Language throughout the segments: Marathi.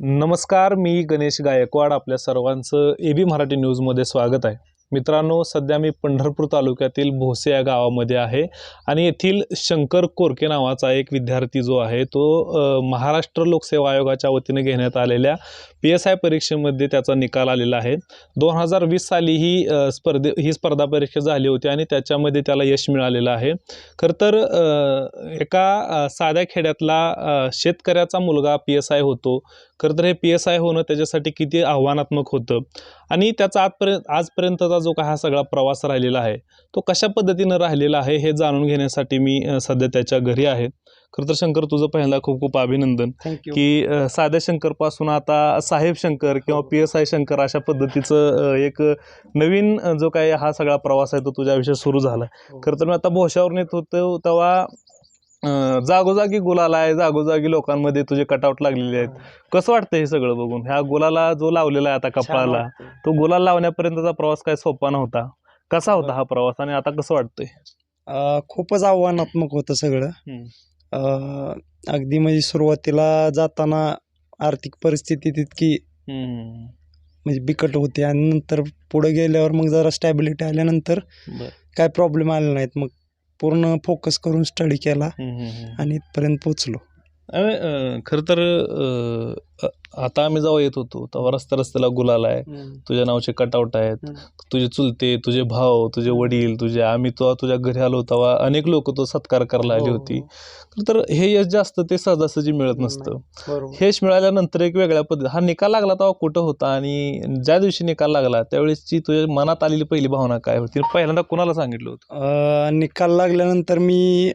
नमस्कार मी गणेश गायकवाड. आपल्या सर्वांचं ए बी मराठी न्यूजमध्ये स्वागत आहे. मित्रांनो सध्या मी पंढरपूर तालुक्यातील भोसे या गावामध्ये आहे आणि येथील शंकर कोरके नावाचा एक विद्यार्थी जो आहे तो महाराष्ट्र लोकसेवा आयोगाच्या वतीने घेण्यात आलेल्या पी एस आय परीक्षेमध्ये त्याचा निकाल आलेला आहे. दोन हजार वीस साली ही स्पर्धे ही स्पर्धा परीक्षा झाली होती आणि त्याच्यामध्ये त्याला यश मिळालेलं आहे. खरं तर एका साध्या खेड्यातला शेतकऱ्याचा मुलगा पी एस आय होतो. खरं तर हे पी एस आय होणं त्याच्यासाठी किती आव्हानात्मक होतं. आणि त्याचा आजपर्यंत आजपर्यंतचा जो काय हा सगळा प्रवास राहिलेला आहे तो कशा पद्धतीनं राहिलेला आहे हे जाणून घेण्यासाठी मी सध्या त्याच्या घरी आहे. खरं तर शंकर तुझं पहिल्यांदा खूप खूप अभिनंदन. की साध्या शंकरपासून आता साहेब शंकर किंवा पी एस आय शंकर अशा पद्धतीचं एक नवीन जो काय हा सगळा प्रवास आहे तो तुझ्या आयुष्यात सुरू झाला. हो. खरं तर मी आता भोशावर नेत होतो तेव्हा जागोजागी गुलाल आहे जागोजागी लोकांमध्ये तुझे कटआउट लागलेले आहेत. कसं वाटतं हे सगळं बघून? ह्या गुलाला जो लावलेला आहे आता कपाळाला तो गुलाल लावण्यापर्यंतचा प्रवास काय सोपा नव्हता. कसा होता हा प्रवास आणि आता कसं वाटतंय? खूपच आव्हानात्मक होतं सगळं. अगदी म्हणजे सुरुवातीला जाताना आर्थिक परिस्थिती तितकी. म्हणजे बिकट होती आणि नंतर पुढे गेल्यावर मग जरा स्टॅबिलिटी आल्यानंतर. काय प्रॉब्लेम आले नाहीत. मग पूर्ण फोकस करून स्टडी केला. आणि इथपर्यंत पोचलो खरं तर आता आम्ही जेव्हा येत होतो तेव्हा रस्त्या रस्त्याला गुलाल आहे. तुझ्या नावाचे कटआउट आहेत. तुझे चुलते तुझे भाऊ तुझे वडील तुझे आम्ही तो तुझ्या घरी आलो तेव्हा अनेक लोक तो सत्कार करायला आली हो, होती. खरं तर हे यश जास्त ते सहजासहजी मिळत. नसतं. हे यश मिळाल्यानंतर एक वेगळ्या पद्धती हा निकाल लागला तेव्हा कुठं होता आणि ज्या दिवशी निकाल लागला त्यावेळेसची तुझ्या मनात आलेली पहिली भावना काय होती? पहिल्यांदा कुणाला सांगितलं होतं? निकाल लागल्यानंतर मी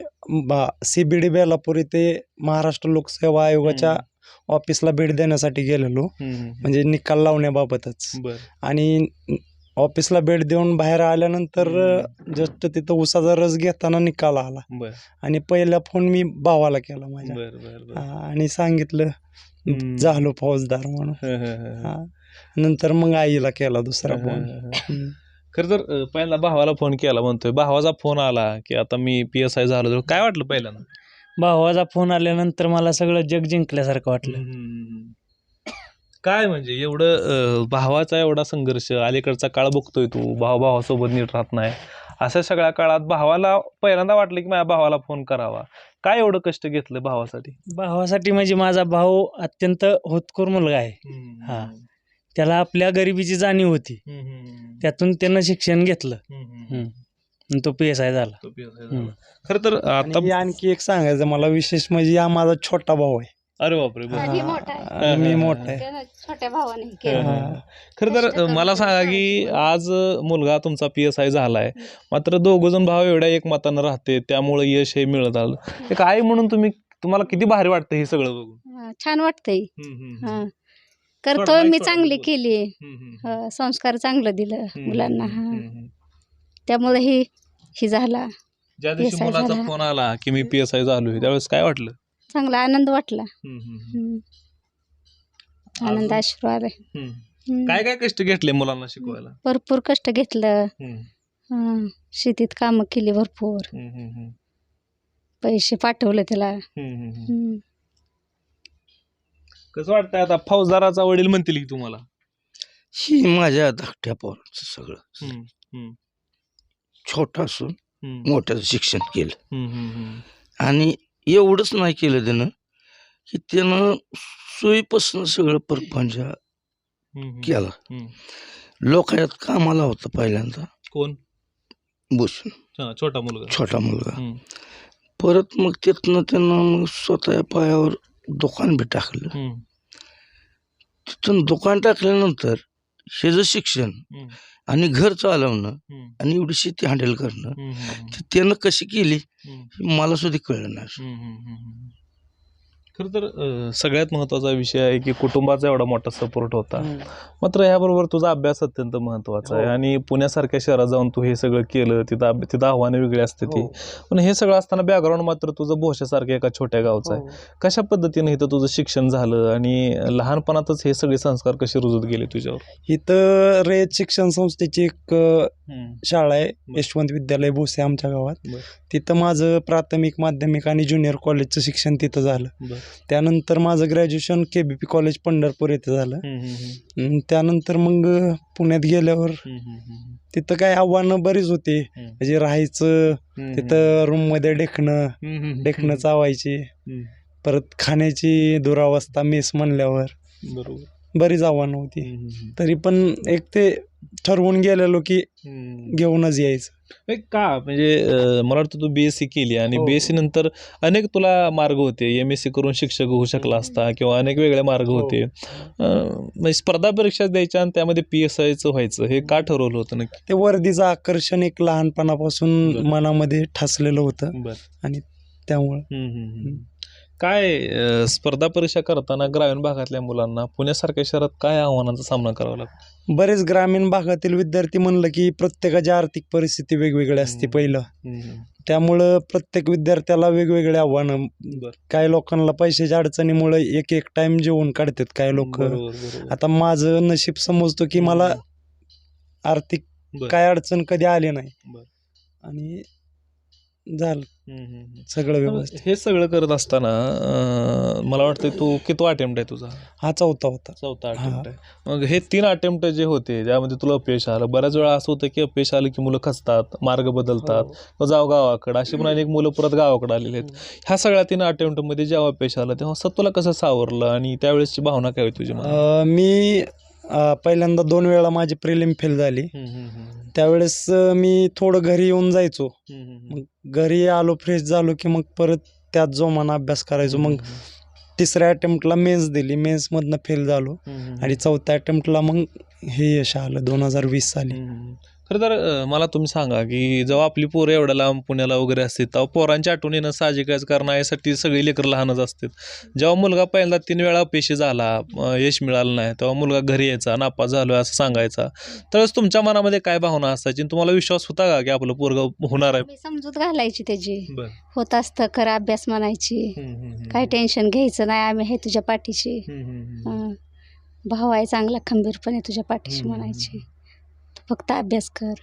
बा सी बी डी बेलापूर इथे महाराष्ट्र लोकसेवा आयोगाच्या ऑफिसला भेट देण्यासाठी गेलेलो. म्हणजे निकाल लावण्याबाबतच. आणि ऑफिसला भेट देऊन बाहेर आल्यानंतर जस्ट तिथं उसाचा रस घेताना निकाल आला. आणि पहिला फोन मी भावाला केला माझ्या. आणि सांगितलं. झालो फौजदार म्हणून. नंतर मग आईला केला दुसरा फोन. खरं तर अं, पहिल्यांदा भावाला फोन केला म्हणतोय. भावाचा फोन आला की आता मी पी एस आय झालो. काय वाटलं पहिल्यांदा? भावाचा फोन आल्यानंतर मला सगळं जग जिंकल्यासारखं वाटलं. काय म्हणजे एवढं अं, भावाचा एवढा संघर्ष अलीकडचा काळ बघतोय तू भाऊ भावासोबत नीट राहत नाही. अशा सगळ्या काळात भावाला पहिल्यांदा वाटलं की माझ्या भावाला फोन करावा. काय एवढं कष्ट घेतलं भावासाठी? भावासाठी म्हणजे माझा भाऊ अत्यंत होतकूर मुलगा आहे. हा. त्याला आपल्या गरिबीची जाणीव होती. त्यातून त्यानं शिक्षण घेतलं. आणि तो पी एस आय झाला तो PSI झाला. हम्म. खरं तर आता आणि आणखी एक सांगायचं मला विशेष म्हणजे हा माझा छोटा भाऊ आहे अरे बापरे बरं. आधी मोठा आहे आणि मी मोठा आहे छोट्या भावाने हं, केलं हं, हा. हं. खरं तर करून मला सांगा की. आज मुलगा तुमचा पी एस आय झालाय मात्र दोघ जण भाव एवढ्या एकमतानं राहते त्यामुळे यश हे मिळत आलं एक आई म्हणून तुम्ही तुम्हाला किती भारी वाटतं हे सगळं बघून हा, छान वाटतंय हम्म, हम्म, हा हम्म. करतोय मी चांगली. केली हम्म, हम्म, हम्म. संस्कार चांगलं दिलं हम्म, मुलांना हा हम्म, हम्म. त्यामुळे ही ही झाला ज्या दिवशी PSI मुलाचा झाला. फोन आला की मी पी एस आय झालोय त्यावेळेस काय वाटलं चांगला आनंद वाटला हम्म, हम्म, हम्म. हम्म. आनंद अजून? आशीर्वाद आहे हम्म. हम्म. काय काय कष्ट घेतले मुलांना शिकवायला भरपूर कष्ट घेतलं हम्म, हं. शेतीत कामं केली भरपूर हम्म, हम्म, हम्म. पैसे पाठवले त्याला हम्म, हम्म, हम्म. हम्म. कसं वाटतंय आता फौजदाराचा वडील म्हणतील की तुम्हाला ही माझ्या धाकट्या पोराचं सगळं हम्म, हम्म, छोटा असून मोठ्याचं शिक्षण केलं. आणि एवढंच नाही केलं त्यानं की त्यानं सोयीपासून सगळं परपंच. केला. लोकायात कामाला होता पहिल्यांदा. कोण? बसून हा, छोटा मुलगा. छोटा मुलगा. परत मग तिथनं त्यानं मग स्वतः पायावर दुकान बी टाकलं. तिथून दुकान टाकल्यानंतर ह्याचं शिक्षण हम्म, आणि घर चालवणं आणि एवढी शेती हँडल करणं. त्यानं कशी केली. हे मला सुद्धा कळलं नाही हम्म, हम्म, हम्म, हम्म. खरं तर सगळ्यात महत्त्वाचा विषय आहे की कुटुंबाचा एवढा मोठा सपोर्ट होता. मात्र याबरोबर तुझा अभ्यास अत्यंत महत्त्वाचा आहे हो. आणि पुण्यासारख्या शहरात जाऊन तू हे सगळं केलं तिथं तिथं आव्हानं वेगळी असते ती हो. पण हे सगळं असताना बॅकग्राऊंड मात्र तुझं भोशासारख्या एका छोट्या गावचं आहे हो. कशा पद्धतीने इथं तुझं शिक्षण झालं आणि लहानपणातच हे सगळे संस्कार कसे रुजत गेले तुझ्यावर इथं रयत शिक्षण संस्थेची एक शाळा आहे यशवंत विद्यालय भोसे आमच्या गावात. तिथं माझं प्राथमिक माध्यमिक आणि ज्युनियर कॉलेजचं शिक्षण तिथं झालं. त्यानंतर माझं graduation K B P college Pandharpur येथे झालं. अं, त्यानंतर मग पुण्यात गेल्यावर. तिथं काय आव्हानं बरीच होती. म्हणजे राहायचं तिथं रूममध्ये हम्म, डेखणं चावायची. परत खाण्याची दुरावस्था मेस म्हणल्यावर बरोबर बरीच आव्हानं होती तरी पण एक ते ठरवून गेलेलो की. घेऊनच यायचं नाही का म्हणजे अं, मला वाटतं तू बी एस सी केली आणि हो. बी एस सी नंतर अनेक तुला मार्ग होते एम एस सी करून शिक्षक होऊ शकला असता किंवा अनेक वेगळे मार्ग हो. होते अं, म्हणजे स्पर्धा परीक्षा द्यायच्या आणि त्यामध्ये पी एस आयचं व्हायचं हे का ठरवलं होतं नक्की ते वर्दीचं आकर्षण एक लहानपणापासून बरं. मनामध्ये ठसलेलं होतं बरं त्यामुळं हम्म, हम्म, हम्म. काय स्पर्धा परीक्षा करताना ग्रामीण भागातल्या मुलांना पुण्यासारख्या शहरात काय आव्हानांचा सामना करावा लागतो बरेच ग्रामीण भागातील विद्यार्थी म्हणलं की प्रत्येकाची आर्थिक परिस्थिती वेगवेगळी असते. पहिलं त्यामुळं प्रत्येक विद्यार्थ्याला वेगवेगळे आव्हानं. काही लोकांना पैशाच्या अडचणीमुळे एक एक टाइम जेवण काढतात काही लोक. आता माझं नशीब समजतो की मला आर्थिक. काय अडचण कधी आली नाही. आणि झालं. सगळं व्यवस्थित हे सगळं करत असताना अं, मला वाटतं तू किती अटेम्प्ट आहे तुझा हा चौथा होता चौथा. अटेम्प्ट आहे मग हे तीन अटेम्प्ट जे होते ज्यामध्ये तुला अपयश आलं बऱ्याच वेळा असं होतं की अपयश आलं की मुलं खचतात मार्ग बदलतात हो. व जाव गावाकडं अशी पण अनेक मुलं परत गावाकडे आलेली आहेत ह्या सगळ्या तीन अटेम्प्टमध्ये जेव्हा अपयश आलं तेव्हा असं तुला कसं सावरलं आणि त्यावेळेसची भावना काय होती तुझी मनात? अं, मी अं, पहिल्यांदा दोन वेळा माझी प्रिलिम फेल झाली. त्यावेळेस अं, मी थोडं घरी येऊन जायचो. मग घरी आलो फ्रेश झालो की मग परत त्यात जोमानं अभ्यास करायचो. मग तिसऱ्या अटेम्प्टला मेन्स दिली. मेन्समधनं फेल झालो. आणि चौथ्या अटेम्प्टला मग हे यश आलं दोन हजार वीस साली. खरं तर मला तुम्ही सांगा की जेव्हा आपली पोरं एवढ्या लांब पुण्याला वगैरे असते तेव्हा पोरांच्या आठवण येणं साहजिकच कारण यासाठी सगळी लेकरं लहानच असतात. जेव्हा मुलगा पहिल्यांदा तीन वेळा अपयशी झाला यश मिळालं नाही तेव्हा मुलगा घरी यायचा नापास झालोय असं सांगायचा. त्यावेळेस तुमच्या मनामध्ये काय भावना असायची? तुम्हाला विश्वास होता का की आपलं पोरग होणार आहे? मी समजूत घालायची त्याची. होत असतं खरं अभ्यास म्हणायची. काय टेन्शन घ्यायचं नाही आम्ही आहे तुझ्या पाठीशी. हं. भाऊ आहे चांगला खंबीरपणे तुझ्या पाठीशी. म्हणायची. फक्त अभ्यास कर.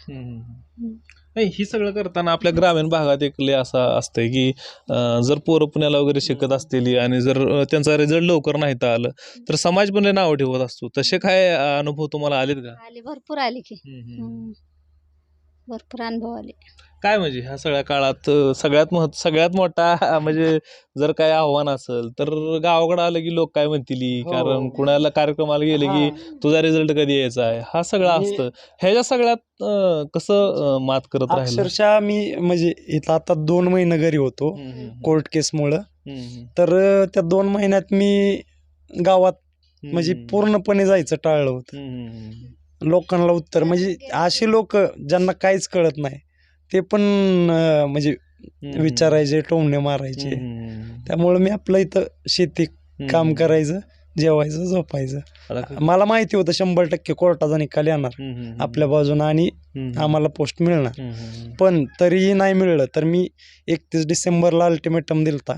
नाही ही सगळं करताना आपल्या ग्रामीण भागात एक लय असा असतंय की अं, जर पोरं पुण्याला वगैरे शिकत असतील आणि जर अं, त्यांचा रिझल्ट लवकर नाही तर आलं तर समाज पण लय नावं ठेवत असतो. तसे काय अं, अनुभव तुम्हाला आलेत का? आले भरपूर आले की. भरपूर अनुभव आले. काय म्हणजे ह्या सगळ्या काळात अं, सगळ्यात महत् सगळ्यात मोठा म्हणजे जर काय आव्हान असेल तर गावाकडे आलं की लोक काय म्हणतील हो. कारण कुणाला कार्यक्रमाला गेले की तुझा रिझल्ट कधी यायचा आहे? हा सगळा म्हणजे- असतं. ह्याच्या सगळ्यात अं, कसं अं, मात करत राहिलं? अक्षरशः मी म्हणजे इथं आता दोन महिने घरी होतो हम्म, हम्म, कोर्ट केसमुळं. हम्म, हम्म, तर अं, त्या दोन महिन्यात मी गावात हम्म, म्हणजे हम्म, पूर्णपणे जायचं टाळलं होतं. हम्म, हम्म, लोकांना उत्तर म्हणजे असे लोक ज्यांना काहीच कळत नाही. ते पण म्हणजे विचारायचे टोमणे मारायचे. त्यामुळं मी आपलं इथं शेती काम. करायचं जेवायचं झोपायचं. मला माहिती होतं शंभर टक्के कोर्टाचा निकाल येणार. आपल्या बाजूनं आणि आम्हाला पोस्ट मिळणार. पण तरीही नाही मिळलं तर मी एकतीस डिसेंबरला अल्टिमेटम दिलता.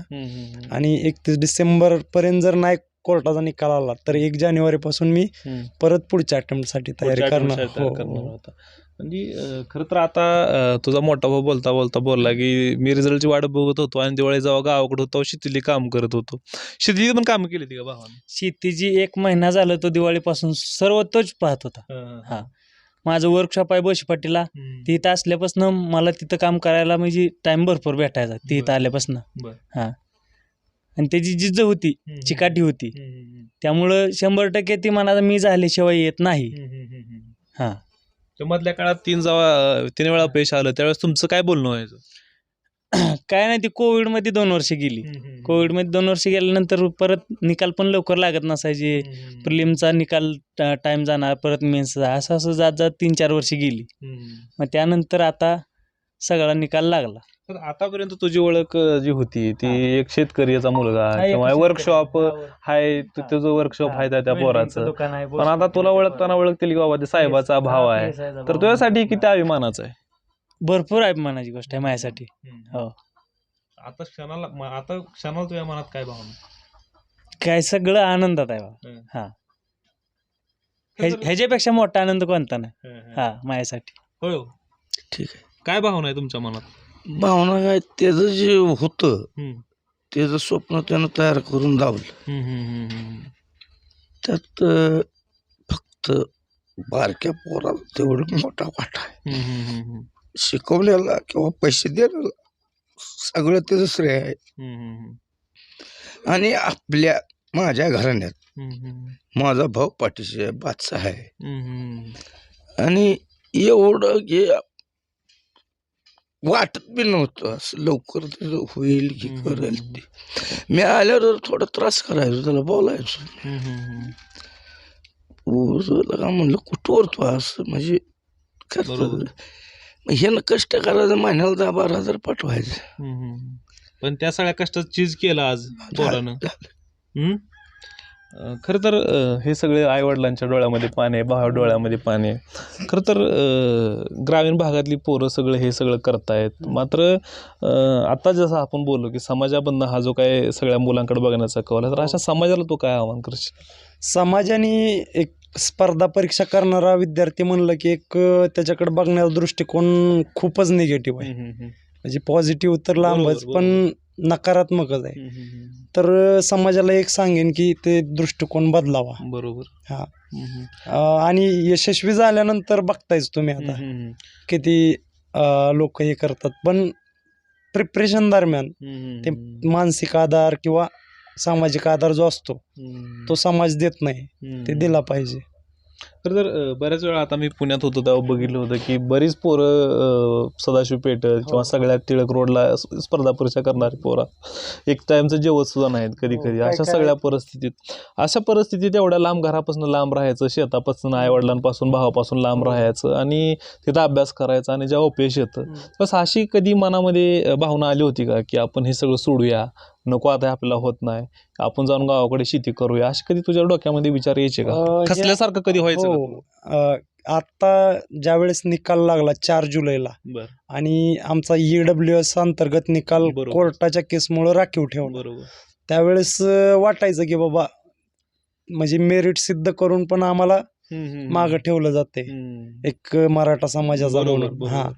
आणि एकतीस डिसेंबर पर्यंत जर नाही कोर्टाचा निकाल आला तर एक जानेवारीपासून मी हम्म. परत पुढच्या attempt साठी हो, तयार करणार. हो. होता. म्हणजे खरं तर आता अं, तुझा मोठा भाऊ बोलता बोलता बोलला की मी रिझल्टची वाट बघत होतो आणि दिवाळी जेव्हा गावाकडे होतो शेतीतली काम करत होतो शेतीची पण कामं केली ती का भावाने शेतीची एक महिना झालं तो दिवाळीपासून सर्व तोच पाहत होता हा. माझं वर्कशॉप आहे बशीपाटीला हम्म. तिथं असल्यापासून मला तिथं काम करायला म्हणजे टाइम भरपूर भेटायचा तिथं बरं. आल्यापासून बरं. हा आणि त्याची जिद्द होती हम्म. चिकाटी होती हम्म, हम्म, त्यामुळं शंभर टक्के ती मनात मी झाल्याशिवाय येत नाही हम्म, हम्म, हम्म, हम्म. हा मधल्या काळात तीन जेव्हा तीन वेळा पैश आलं त्यावेळेस तुमचं काय बोलणं व्हायचं? काय नाही ती कोविडमध्ये दोन वर्ष गेली. कोविडमध्ये दोन वर्ष गेल्यानंतर परत निकाल पण लवकर लागत नसायचे. प्रिलिमचा निकाल टाइम जाणार परत मेन्सचा असं असं जात जात तीन चार वर्ष गेली. मग त्यानंतर आता सगळा निकाल लागला. तर आतापर्यंत तुझी ओळख अं, जी होती ती एक शेतकरीचा मुलगा हा, एक किंवा शेतकरी. वर्कशॉप हा, आहे तु- हा. तुझं वर्कशॉप आहे त्या वेल्डिंगचं पोराचं. दुकान आहे, पण आता तुला ओळखताना ओळखतील की बाबा ते साहेबाचा भाव आहे. तर तुझ्यासाठी किती अभिमानाचं आहे? भरपूर अभिमानाची गोष्ट आहे माझ्यासाठी. हो. आता क्षणाला म- आता क्षणाला तुझ्या मनात काय भावना काय सगळं आनंदात आहे बा. हम्म. हा. ह्या- ह्याच्यापेक्षा मोठा आनंद कोणता नाही? हा माझ्यासाठी. होय हो. ठीक आहे. काय भावना आहे तुमच्या मनात? भावना काय त्याचं जे होतं हम्म. त्याचं स्वप्न त्यानं तयार करून धावलं हम्म, हम्म, हम्म, त्यात अं, फक्त बारक्या पोराला तेवढं मोठा वाटा आहे. हम्म, हम्म, हम्म, शिकवलेला किंवा पैसे देण्याला सगळं त्याचं श्रेय आहे. हम्म, हम्म, आणि आपल्या माझ्या घराण्यात हम्म, हम्म, माझा भाऊ पाठीशी आहे बादशाह आहे. हम्म, हम्म. आणि एवढं हे वाटत बी नव्हतं असं लवकर त्याचं होईल की. करेल ते मी आल्यावर थोडा त्रास करायचो त्याला बोलायचो हम्म. का म्हणलं कुठवर तू असं म्हणजे. करतो ह्यानं कष्ट करायचं महिन्याला दहा बारा हजार पाठवायचं. पण त्या सगळ्या कष्टात चीज केलं आज पोरानं. हम्म? खरं तर हे सगळे आईवडिलांच्या डोळ्यामध्ये पाणी आहे भावा डोळ्यामध्ये पाणी आहे. खरं तर ग्रामीण भागातली पोरं सगळं हे सगळं करतायत. मात्र अं, आता जसं आपण बोललो की समाजाबंद हा जो काय सगळ्या मुलांकडे बघण्याचा कौल आहे तर अशा समाजाला तू काय आव्हान करशील समाजाने एक स्पर्धा परीक्षा करणारा विद्यार्थी म्हणलं की एक त्याच्याकडे बघण्याचा दृष्टिकोन खूपच निगेटिव्ह आहे. म्हणजे पॉझिटिव्ह तर लांबच बरोबर, पण नकारात्मकच आहे. हम्म. तर समाजाला एक सांगेन की ते दृष्टिकोन बदलावा. बरोबर. हा. हम्म, अं, आणि यशस्वी झाल्यानंतर बघतायच तुम्ही आता. हम्म, किती लोक हे करतात. पण प्रिपरेशन दरम्यान हम्म, ते मानसिक आधार किंवा सामाजिक आधार जो असतो हम्म, तो समाज देत नाही. हम्म. ते दिला पाहिजे. खरं तर बऱ्याच वेळा आता मी पुण्यात होतो तेव्हा बघितलं होतं की बरीच पोरं सदाशिव पेठ किंवा हो. सगळ्या टिळक रोडला स्पर्धा परीक्षा करणारी पोरं एक टाइमचं जेवत सुद्धा नाहीत कधी हो, कधी अशा सगळ्या परिस्थितीत अशा परिस्थितीत एवढ्या लांब घरापासून लांब राहायचं शेतापासून आईवडिलांपासून भावापासून लांब हो. राहायचं आणि तिथं अभ्यास करायचा आणि जेव्हा अपयश येतं. बस अशी कधी मनामध्ये भावना आली होती का की आपण हे सगळं सोडूया नको आता आपल्याला होत नाही आपण जाऊन गावाकडे शेती करूया असे कधी तुझ्या डोक्यामध्ये विचार यायचे का खचल्यासारखं कधी व्हायचं हो आता ज्यावेळेस निकाल लागला चार जुलैला बरं आणि आमचा ई डब्ल्यू एस अंतर्गत निकाल बरोबर. कोर्टाच्या केसमुळे राखीव ठेवला बरोबर त्यावेळेस अं, वाटायचं की बाबा म्हणजे मेरिट सिद्ध करून पण आम्हाला मागं ठेवलं जाते हम्म. एक मराठा समाजाचा बरोबर, म्हणून बरोबर. हा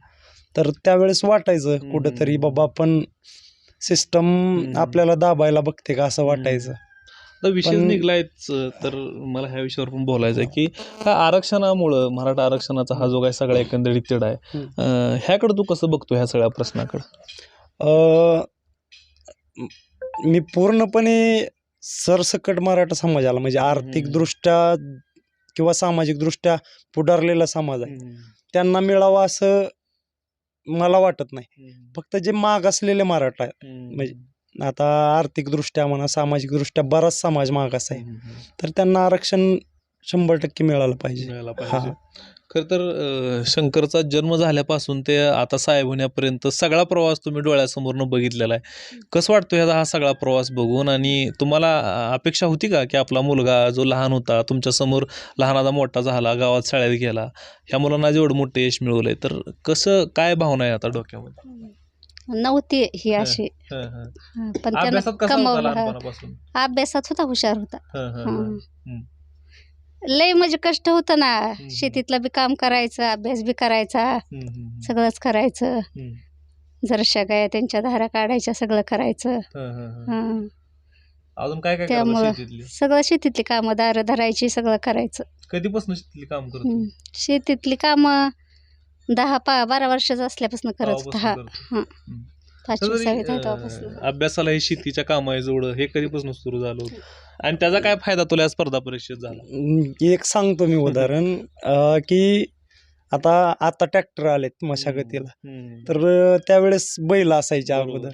तर त्यावेळेस वाटायचं हम्म, कुठंतरी. बाबा पण सिस्टम हम्म. आपल्याला दाबायला बघते का असं. वाटायचं तर विषय निघलायच तर मला ह्या विषयावर पण बोलायचं आहे की ह्या आरक्षणामुळं मराठा आरक्षणाचा हा जो काही सगळा एकंदरीत तिढ आहे ह्याकडे तू कसं बघतो ह्या सगळ्या प्रश्नाकडे? म- पूर्णपणे सरसकट मराठा समाजाला म्हणजे आर्थिकदृष्ट्या किंवा सामाजिकदृष्ट्या पुढारलेला समाज आहे. त्यांना मिळावं असं मला वाटत नाही. फक्त जे मागासलेले मराठा म्हणजे आता आर्थिकदृष्ट्या म्हणा सामाजिकदृष्ट्या बराच समाज मागास आहे. तर त्यांना आरक्षण शंभर टक्के मिळालं पाहिजे. हा. खर तर अं, शंकरचा जन्म झाल्यापासून ते आता साहेब होण्यापर्यंत सगळा प्रवास तुम्ही डोळ्यासमोरनं बघितलेला आहे. कसं वाटतो ह्याचा हा सगळा प्रवास बघून? आणि तुम्हाला अं, अपेक्षा होती का की आपला मुलगा जो लहान होता तुमच्यासमोर लहानाचा मोठा झाला गावात शाळेत गेला ह्या मुलांना जेवढं मोठं यश मिळवलंय. तर कसं काय भावना आहे आता डोक्यामध्ये? नव्हती ही अशी हं, हं. हा, पण त्यानं कसा होता कमवलं हा. लहानपणापासून अभ्यासात होता हुशार होता हं, हं, हा. हं. लय म्हणजे कष्ट होतं ना शेतीतलं बी काम करायचं अभ्यास बी करायचा हं, हं, हं. सगळंच करायचं हं. जरशा गाया त्यांच्या धारा काढायच्या सगळं करायचं हं, हं, हं. हा. अजून काय काय त्यामुळं शेतीतली सगळं शेतीतली कामं दारं धरायची सगळं करायचं कधीपासून शेतीतली काम करतो. शेतीतली कामं दहा पा बारा वर्षाचं असल्यापासून हा. तेव्हापासून. हा. तरी, अं, तेव्हापासून. अभ्यासाला हे शेतीच्या कामाच्या जोड हे कधीपासून सुरू झालं होतं? आणि त्याचा काय फायदा तुला या स्पर्धा परीक्षेत झाला? अं, एक सांगतो मी उदाहरण. अं, की आता आता ट्रॅक्टर आलेत मशागतीला. हम्म. तर अं, त्यावेळेस बैल असायच्या बरोबर. अगोदर.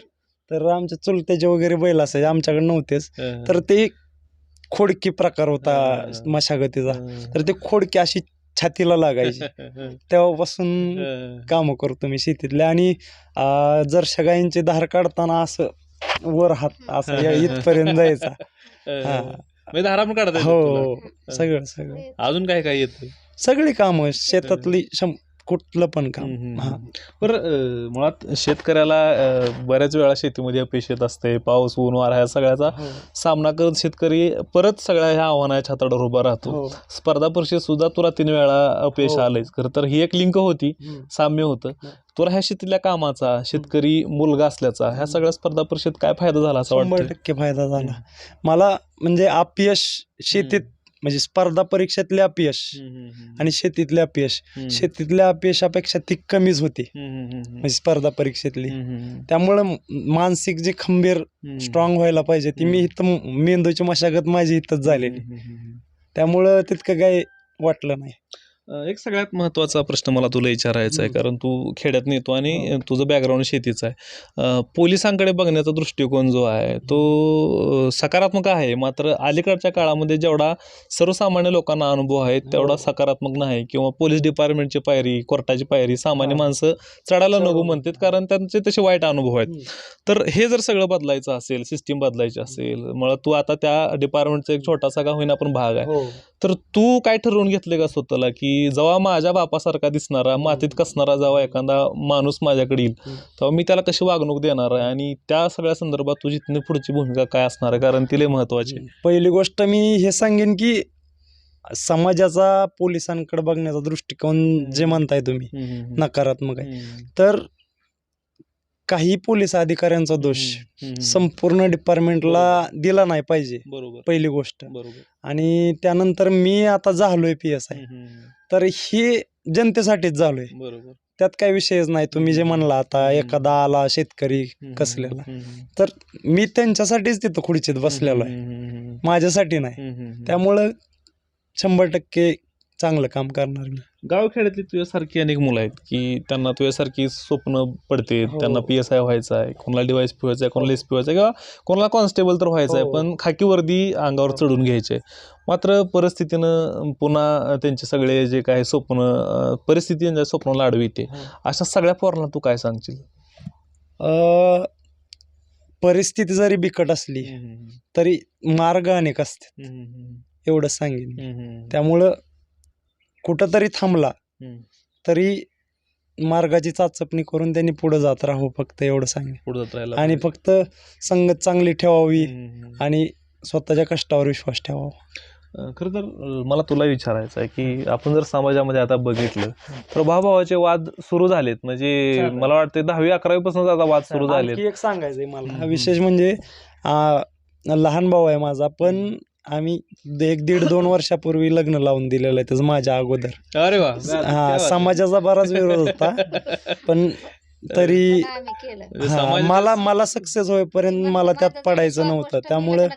तर आमच्या चुलत्याचे वगैरे बैल असायचे आमच्याकडे नव्हतेच. तर ते खोडकी प्रकार होता हं. मशागतीचा. तर ते खोडकी अशी छातीला लागायची. तेव्हापासून. कामं करतो मी शेतीतले आणि जर गायींची धार काढताना असं वर हात असं या- इथपर्यंत जायचा. म्हणजे धारा पण काढता येतात हो? हो. सगळं सगळं अजून काय काय येतं सगळी कामं शेतातली शं कुठलं पण काम हा. बरं अं, मुळात शेतकऱ्याला बऱ्याच वेळा शेतीमध्ये अपयश येत असते पाऊस ऊन वारा ह्या सगळ्याचा हो. सामना करत शेतकरी परत सगळ्या ह्या आव्हानाच्या हातावर उभा राहतो हो. स्पर्धा परीक्षेत सुद्धा तुला तीन वेळा अपयश हो. आलंयच खरं तर ही एक लिंक होती. साम्य होतं. तुला ह्या शेतीतल्या कामाचा शेतकरी मुलगा असल्याचा ह्या सगळ्या स्पर्धा परीक्षेत काय फायदा झाला असं वाटतं टक्के फायदा झाला मला म्हणजे अपयश शेतीत म्हणजे स्पर्धा परीक्षेतले अपयश आणि शेतीतले अपयश. शेतीतल्या अपयशापेक्षा ती कमीच होती. म्हणजे स्पर्धा परीक्षेतली. त्यामुळं मानसिक जी खंबीर स्ट्रॉंग व्हायला पाहिजे ती मी इथं मेंदूची मशागत माझी इथंच झालेली. त्यामुळं तितकं काही वाटलं नाही. एक सगळ्यात महत्त्वाचा प्रश्न मला तुला विचारायचा आहे. कारण तू खेड्यात नेतो आणि. तुझं बॅकग्राऊंड शेतीचं आहे पोलिसांकडे बघण्याचा दृष्टिकोन जो आहे तो सकारात्मक आहे मात्र अलीकडच्या काळामध्ये जेवढा सर्वसामान्य लोकांना अनुभव आहे तेवढा हो. सकारात्मक नाही किंवा पोलीस डिपार्टमेंटची पायरी कोर्टाची पायरी सामान्य. माणसं चढायला नको म्हणतात. कारण त्यांचे तसे वाईट अनुभव आहेत. तर हे जर सगळं बदलायचं असेल सिस्टीम बदलायची असेल मग तू आता त्या डिपार्टमेंटचा एक छोटासा का होईना पण भाग आहे हो तर तू काय ठरवून घेतले का स्वतःला की जेव्हा माझ्या बापासारखा दिसणारा मातीत कसणारा जेव्हा एखादा माणूस माझ्याकडे येईल. तेव्हा मी त्याला कशी वागणूक देणार आहे? आणि त्या सगळ्या संदर्भात तुझी पुढची भूमिका काय असणार आहे? कारण तिला महत्वाची. पहिली गोष्ट मी हे सांगेन की समाजाचा पोलिसांकडे बघण्याचा दृष्टिकोन जे म्हणताय तुम्ही नकारात्मक आहे. तर काही पोलीस अधिकाऱ्यांचा दोष संपूर्ण डिपार्टमेंटला दिला नाही पाहिजे बरोबर. पहिली गोष्ट. बरोबर. आणि त्यानंतर मी आता झालोय पी एस आय तर ही जनतेसाठीच झालोय. बरोबर. त्यात काही विषयच नाही. तुम्ही जे म्हणला आता एखादा आला शेतकरी कसलेला तर मी त्यांच्यासाठीच तिथं खुर्चीत बसलेलो आहे. माझ्यासाठी नाही. त्यामुळं शंभर टक्के चांगलं काम करणार मी. गावखेड्यातली तुझ्यासारखी अनेक मुलं आहेत की त्यांना तुझ्यासारखी स्वप्न पडते हो. त्यांना पी एस आय व्हायचं आहे कोणाला डिवाईस पी व्हायचं आहे कोणाला एस पी व्हायचं आहे किंवा कोणाला कॉन्स्टेबल तर व्हायचं आहे हो. पण खाकी वर्दी अंगावर हो. चढून घ्यायचे. मात्र परिस्थितीनं पुन्हा त्यांचे सगळे जे काही स्वप्न अं, परिस्थिती त्यांच्या स्वप्नाला अडविते हो. अशा सगळ्या पोरांना तू काय सांगशील? अ, परिस्थिती जरी बिकट असली तरी मार्ग अनेक असतात. एवढं सांगेन त्यामुळं कुठंतरी थांबला. तरी मार्गाची चाचपणी करून त्यांनी पुढे जात राहू फक्त एवढं सांगेन पुढे जात राहायला आणि. फक्त संगत चांगली ठेवावी. आणि स्वतःच्या कष्टावर विश्वास ठेवावा खरं तर मला तुला विचारायचं आहे की आपण जर समाजामध्ये आता बघितलं तर भावाभावाचे वाद सुरू झालेत म्हणजे. मला वाटतं दहावी अकरावी पासून आता वाद सुरू आणखी एक सांगायचंय मला. विशेष म्हणजे लहान भाऊ आहे माझा पण आम्ही एक दीड दोन वर्षापूर्वी लग्न लावून दिलेलं आहे त्याचं माझ्या अगोदर. अरे वा. हा समाजाचा बराच विरोध होता. पण तरी पण आम्ही केलं. म्हणजे हा, मला मला सक्सेस होईपर्यंत मला त्यात पडायचं नव्हतं. त्यामुळं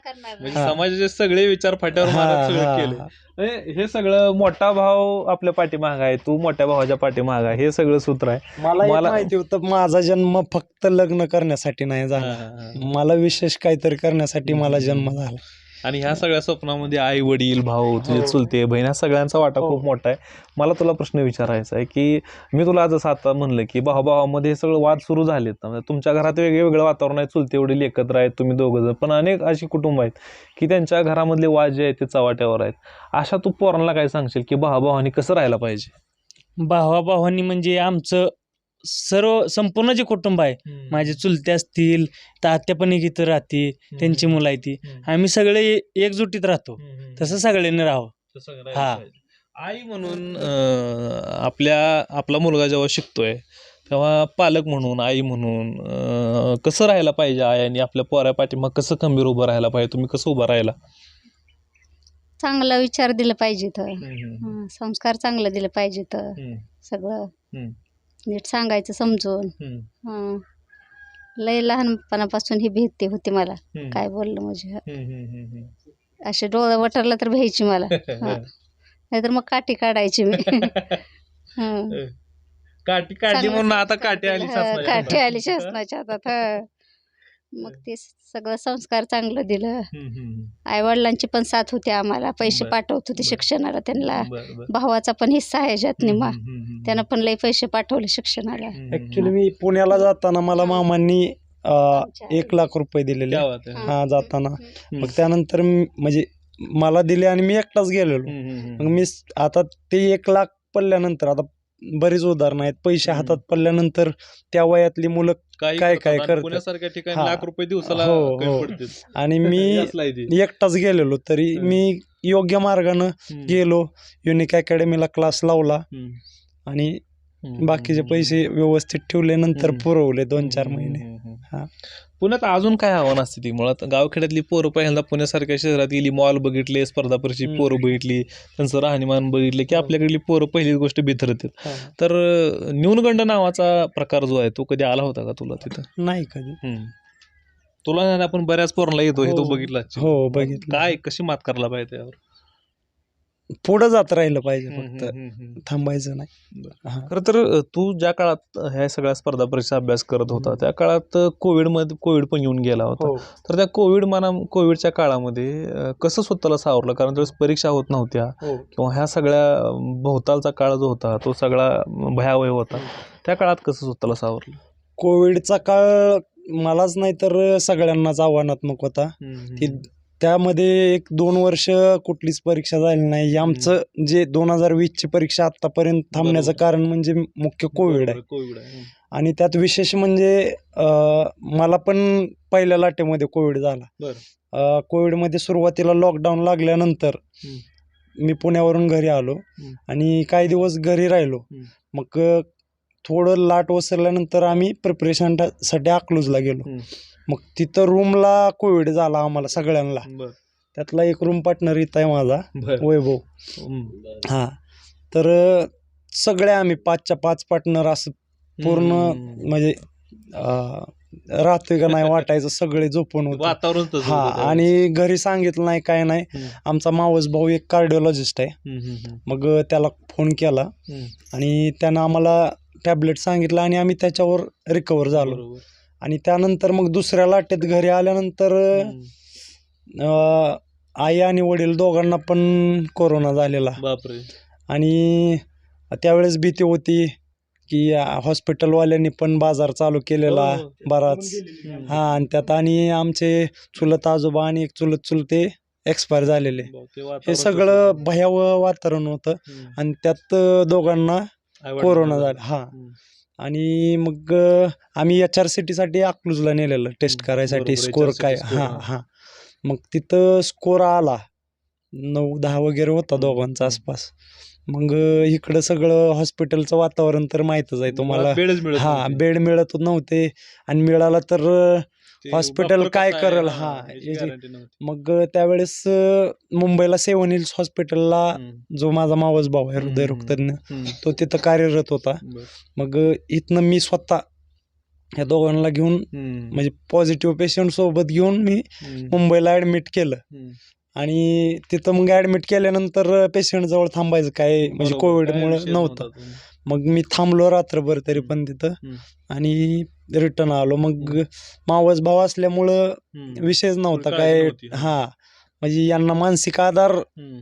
म्हणजे हा. समाजाचे सगळे विचार फाट्यावर मारत सगळं केले. म्हणजे हे सगळं मोठा भाव आपल्या पाठीमाग आहे. तू मोठ्या भावाच्या पाठीमाग आहे. हे सगळं सूत्र आहे. मला एक मला- माहिती होतं माझा जन्म फक्त लग्न करण्यासाठी नाही झाला. हा, हा, हा. मला विशेष काहीतरी करण्यासाठी मला जन्म झाला. आणि ह्या सगळ्या स्वप्नामध्ये आई वडील भाऊ तुझे हो. चुलते बहीण ह्या सगळ्यांचा वाटा हो. खूप मोठा आहे मला तुला प्रश्न विचारायचा आहे की मी तुला जसं आता म्हणलं की भावाभावामध्ये हे सगळं वाद सुरू झालेत. म्हणजे तुमच्या घरात वेगळे वेगळं वातावरण आहे चुलते वडील एकत्र आहेत तुम्ही दोघं जण पण अनेक अशी कुटुंब आहेत की त्यांच्या घरामधले वाद जे आहेत ते चव्हाट्यावर आहेत अशा तू पोरांना काय सांगशील की भावाभावानी कसं राहायला पाहिजे भावाभावांनी म्हणजे आमचं सर्व संपूर्ण जे कुटुंब आहे माझे चुलते असतील तात्या पण एक इथं राहते त्यांची मुलं आहे ती. आम्ही सगळे एकजुटीत राहतो. तसं सगळ्यांनी राहावं. हा. आई म्हणून आपल्या आपला मुलगा जेव्हा शिकतोय तेव्हा पालक म्हणून आई म्हणून कसं राहायला पाहिजे आई आणि आपल्या पोऱ्या पाठीमाग कसं खंबीर उभं राहायला पाहिजे? तुम्ही कसं उभं राहायला चांगला विचार दिला पाहिजे तर. संस्कार चांगलं दिलं पाहिजे तर. सगळं. नीट सांगायचं समजून. हं. लय लहानपणापासून ही भीती होती मला काय बोललं म्हणजे असे डोळं वटरलं तर भ्यायची मला हं. नाहीतर मग काठी काढायची मी हं. काठी काढली म्हणून आता काठी आली हं, काठी आली. शासनाच्या हातात हं. मग ते सगळं संस्कार चांगलं दिलं. हं, हं, आई वडिलांची पण साथ होती आम्हाला. पैसे बरं. पाठवत होते बरं. शिक्षणाला त्यांना. भावाचा पण हिस्सा आहे हं, हं, हं, त्यानं पण लय पैसे पाठवले शिक्षणाला. ऍक्च्युली मी पुण्याला जाताना मला मामांनी एक लाख रुपये दिलेले. हा जाताना. मग त्यानंतर म्हणजे मला दिले आणि मी एकटाच गेलेलो. मग मी आता ते एक लाख पडल्यानंतर आता बरीच उदाहरणं आहेत. पैसे हातात पडल्यानंतर त्या वयातली मुलं काही काय- करतात काय आणि करतात. पुण्यासारख्या ठिकाणी हा. लाख रुपये दिवसाला हो, कमी हो. पडतील. आणि मी असलं आहे ते. एकटाच गेलेलो तरी हम्म. मी योग्य मार्गानं हम्म. गेलो युनिक अकॅडमीला क्लास लावला हम्म. आणि. बाकीचे. पैसे व्यवस्थित ठेवले नंतर. पुरवले दोन चार. महिने. हा. पुण्यात अजून काय आव्हान असते ती मुळात गावखेड्यातली पोरं पहिल्यांदा पुण्यासारख्या शहरात गेली मॉल बघितले स्पर्धा परीक्षेची. पोरं बघितली त्यांचं राहणीमान बघितले की हो. आपल्याकडली पोरं पहिलीच गोष्ट बिथरतात तर अं, न्यूनगंड नावाचा प्रकार जो आहे तो कधी आला होता का तुला तिथं नाही कधी. तुला आपण बऱ्याच पोरांना येतो हे तो हो. बघितला हो बघितलं काय कशी मात करायला पाहिजे त्यावर पुढं जात राहिलं पाहिजे फक्त. थांबायचं नाही. हा. खरं तर तू ज्या काळात ह्या सगळ्या स्पर्धा परीक्षा अभ्यास करत होता त्या काळात कोविडमध्ये कोविड पण येऊन गेला होता. हो. तर त्या कोविड मना कोविडच्या काळामध्ये अ, कसं स्वतःला सावरलं? कारण त्यावेळेस परीक्षा होत नव्हत्या. हो. किंवा ह्या सगळ्या भोवतालचा काळ जो होता तो सगळा भयावह होता. त्या काळात कसं स्वतःला सावरलं? कोविडचा काळ मलाच नाही तर सगळ्यांनाच आव्हानात्मक होता. की त्यामध्ये एक दोन वर्ष कुठलीच परीक्षा झाली नाही आमचं जे दोन हजार वीसची परीक्षा आतापर्यंत थांबण्याचं. कारण म्हणजे मुख्य कोविड आहे कोविड आहे आणि त्यात विशेष म्हणजे अं, मला पण पहिल्या लाटेमध्ये कोविड झाला बरं. अं, कोविडमध्ये सुरुवातीला लॉकडाऊन लागल्यानंतर मी पुण्यावरून घरी आलो हम्म. आणि काही दिवस घरी राहिलो हम्म. मग अं, थोडं लाट ओसरल्यानंतर आम्ही प्रिपरेशनसाठी अकलूजला गेलो हम्म. मग तिथं रूमला कोविड झाला आम्हाला सगळ्यांना बर त्यातला एक रूम पार्टनर इथं आहे माझा बर वैभव. हां तर अं, सगळे आम्ही पाचच्या पाच पार्टनर असं पूर्ण हम्म. म्हणजे अं, राहतोय का नाही वाटायचं सगळे झोपून होतो वातावरण तसं हा होतं त्यावेळेस. आणि घरी सांगितलं नाही काय नाही हम्म. आमचा मावस भाऊ एक कार्डिओलॉजिस्ट आहे हम्म, हम्म, हम्म. मग त्याला फोन केला हम्म. आणि त्यानं आम्हाला टॅबलेट सांगितलं आणि आम्ही त्याच्यावर रिकवर झालो बरोबर. आणि त्यानंतर मग दुसऱ्या लाटेत घरी आल्यानंतर. अं, आई आणि वडील दोघांना पण कोरोना झालेला बापरे आणि त्यावेळेस भीती होती की हॉस्पिटलवाल्यांनी पण बाजार चालू केलेला हो. बराच हम्म. हा आणि त्यात आणि आमचे चुलत आजोबा आणि एक चुलत चुलते एक्सपायर झालेले हे सगळं. भयावह वातावरण होतं हम्म. आणि त्यात दोघांना कोरोना झाला हा हम्म. आणि मग आम्ही एच आरसाठी अकलूजला नेलेलं टेस्ट करायसाठी HRCT काय हा हा. मग तिथं स्कोर आला नऊ दहा वगैरे होता दोघांचा. आसपास मग इकडं सगळं हॉस्पिटलचं वातावरण तर माहीतच आहे तुम्हाला हा. बेड मिळत नव्हते आणि मिळाला तर डॉक्टर काय करेल, हा, याची. मग त्यावेळेस अं, मुंबईला सेवन हिल्स हॉस्पिटलला जो माझा मावस भाऊ आहे हम्म, हृदयरोग तज्ञ हम्म, तो तिथं कार्यरत होता. मग अं, इथनं मी स्वतः ह्या दोघांना घेऊन म्हणजे पॉझिटिव्ह पेशंट सोबत घेऊन मी मुंबईला ॲडमिट केलं. आणि तिथं मग ॲडमिट केल्यानंतर पेशंट जवळ थांबायचं काय म्हणजे कोविडमुळे नव्हतं. नव्हता. मग मी थांबलो रात्रभर तरी पण तिथं. हम्म. आणि रिटर्न आलो. मग मावस भाव असल्यामुळं विषयच नव्हता. काय. हा. म्हणजे यांना मानसिक आधार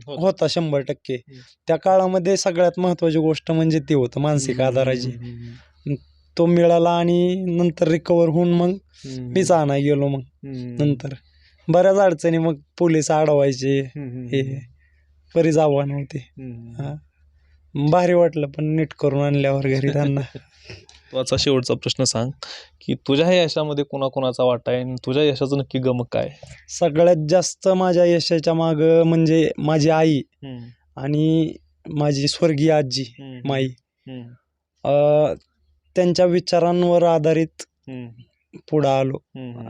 होतं. शंभर टक्के. त्या काळामध्ये सगळ्यात महत्वाची गोष्ट म्हणजे ती होतं मानसिक आधाराची. तो मिळाला आणि नंतर रिकवर होऊन मग मीच आणाय गेलो मग नंतर. बऱ्याच अडचणी मग पोलीस अडवायचे. हे बरीच आव्हानं होती. हा. भारी वाटलं पण नीट करून आणल्यावर घरी त्यांना. आजचा शेवटचा प्रश्न सांग की तुझ्या ह्या यशामध्ये कोणाकोणाचा वाटा आहे आणि तुझ्या यशाचं नक्की गमक काय सगळ्यात जास्त माझ्या यशाच्या माग म्हणजे माझी आई आणि माझी स्वर्गीय आजी माई. अ, त्यांच्या विचारांवर आधारित पुढं आलो.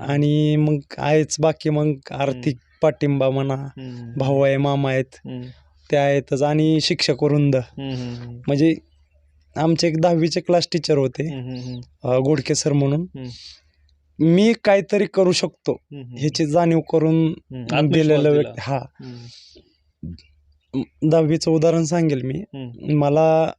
आणि मग आहेच बाकी मग आर्थिक पाठिंबा म्हणा भाऊ आहे मामा आहेत ते आहेतच आणि शिक्षक वृंद. म्हणजे आमचे एक दहावीचे क्लास टीचर होते. अ, गोडके सर म्हणून. हम्म. मी काहीतरी करू शकतो. ह्याची जाणीव करून दिलेलं दिला. व्यक्ती हा दहावीचं उदाहरण सांगेल मी. मला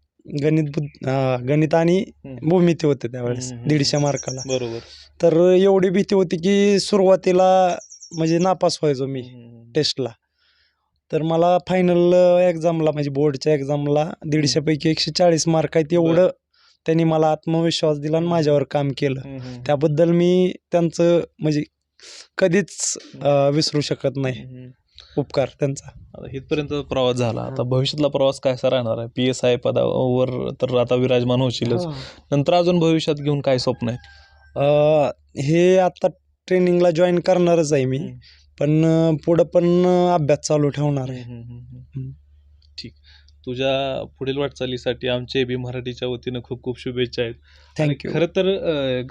गणित बुद्ध- अं, गणित आणि हम्म. भूमिती होते त्यावेळेस हम्म, हम्म, दीडशे मार्काला. बरोबर. तर एवढी भीती होती की सुरुवातीला म्हणजे नापास व्हायचो मी टेस्टला तर मला फायनल एक्झामला म्हणजे बोर्डच्या एक्झामला दीडशेपैकी एकशे चाळीस मार्क आहेत एवढं त्यांनी मला आत्मविश्वास दिला आणि माझ्यावर काम केलं. त्याबद्दल मी त्यांचं म्हणजे कधीच विसरू शकत नाही. उपकार त्यांचा. आता इथपर्यंत प्रवास झाला. आता भविष्यातला प्रवास कसा राहणार आहे? पी एस आय पदावर तर आता विराजमान होशीलच. नंतर अजून भविष्यात घेऊन काय स्वप्न आहे अ, हे आता ट्रेनिंगला जॉईन करणारच आहे मी. पण पुढं पण अभ्यास चालू ठेवणार आहे. तुझ्या पुढील वाटचालीसाठी आमचे बी मराठीच्या वतीनं खूप खूप शुभेच्छा आहेत. थँक्यू खरं तर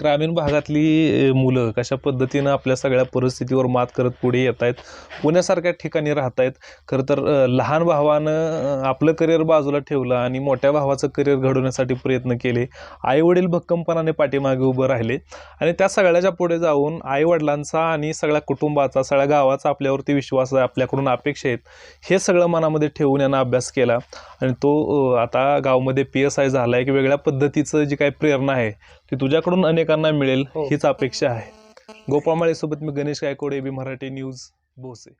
ग्रामीण भागातली मुलं कशा पद्धतीनं आपल्या सगळ्या परिस्थितीवर मात करत पुढे येत आहेत पुण्यासारख्या ठिकाणी राहत आहेत खरं तर लहान भावानं आपलं करिअर बाजूला ठेवलं आणि मोठ्या भावाचं करिअर घडवण्यासाठी प्रयत्न केले आईवडील भक्कमपणाने पाठीमागे उभं राहिले आणि त्या सगळ्याच्या पुढे जाऊन आईवडिलांचा आणि सगळ्या कुटुंबाचा सगळ्या गावाचा आपल्यावरती विश्वास आहे आपल्याकडून अपेक्षा आहेत हे सगळं मनामध्ये ठेवून यांना अभ्यास केला. आणि तो आता गावामध्ये पी एस आय झाला आहे की वेगळ्या पद्धतीचं जी काही प्रेरणा आहे ती तुझ्याकडून अनेकांना मिळेल हो. हीच अपेक्षा आहे गोपाळ माळेसोबत मी गणेश गायकवाड एबी मराठी न्यूज भोसे